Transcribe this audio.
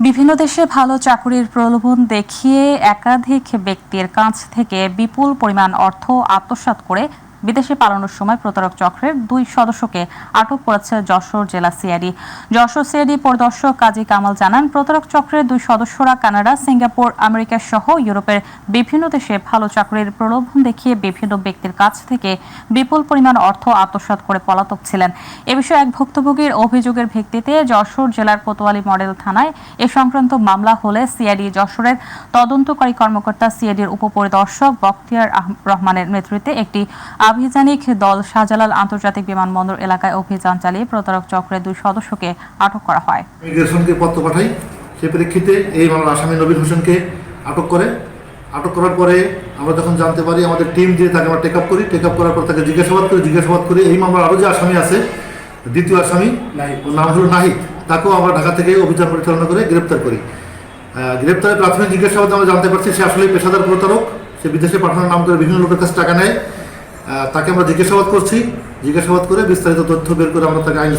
বিভিন্ন দেশে ভালো চাকুরির প্রলোভন দেখিয়ে একাধিক ব্যক্তির কাছ থেকে বিপুল পরিমাণ অর্থ আত্মসাত করে বিদেশে পালানোর সময় প্রতারক চক্রের দুই সদস্যকে আটক করেছে যশোর জেলা সিআইডি। যশোর সিআইডি পরিদর্শক কাজী কামাল জানান, প্রতারক চক্রের দুই সদস্যরা কানাডা, সিঙ্গাপুর, আমেরিকা সহ ইউরোপের বিভিন্ন দেশে ভালো চাকরির প্রলোভন দেখিয়ে বিভিন্ন ব্যক্তির কাছ থেকে বিপুল পরিমাণ অর্থ আত্মসাৎ করে পলাতক ছিলেন। এ বিষয়ে এক ভুক্তভোগীর অভিযোগের ভিত্তিতে যশোর জেলার কোতোয়ালি মডেল থানায় এ সংক্রান্ত মামলা হলে সিআইডি যশোরের তদন্তকারী কর্মকর্তা সিআইডির উপপরিদর্শক বখতিয়ার রহমানের নেতৃত্বে একটি আভিযানিক দল শাহজালাল আন্তর্জাতিক বিমানবন্দর এলাকায় অভিযান চালিয়ে প্রতারক চক্রের দুই সদস্যকে আটক করা হয়। ইমিগ্রেশনকে পত্র পাঠাই সে প্রেক্ষিতে এই মামলার আসামি নবীন হোসেনকে আটক করে। আটক করার পরে আমরা যখন জানতে পারি আমাদের টিম দিয়ে তাকে আমরা টেক আপ করি টেক আপ করার পর তাকে জিজ্ঞাসাবাদ করি জিজ্ঞাসাবাদ করি এই মামলার আরও যে আসামি আছে দ্বিতীয় আসামি নাম হলো নাহিদ। তাকেও আমরা ঢাকা থেকে অভিযান পরিচালনা করে গ্রেপ্তার করি। গ্রেপ্তারের প্রাথমিক জিজ্ঞাসাবাদে আমরা জানতে পারছি সে আসলে পেশাদার প্রতারক। সে বিদেশে পাঠানোর নাম করে বিভিন্ন লোকের কাছে টাকা নেয়। তাকে আমরা জিজ্ঞাসাবাদ করছি। জিজ্ঞাসাবাদ করে বিস্তারিত তথ্য বের করে আমরা তাকে আইন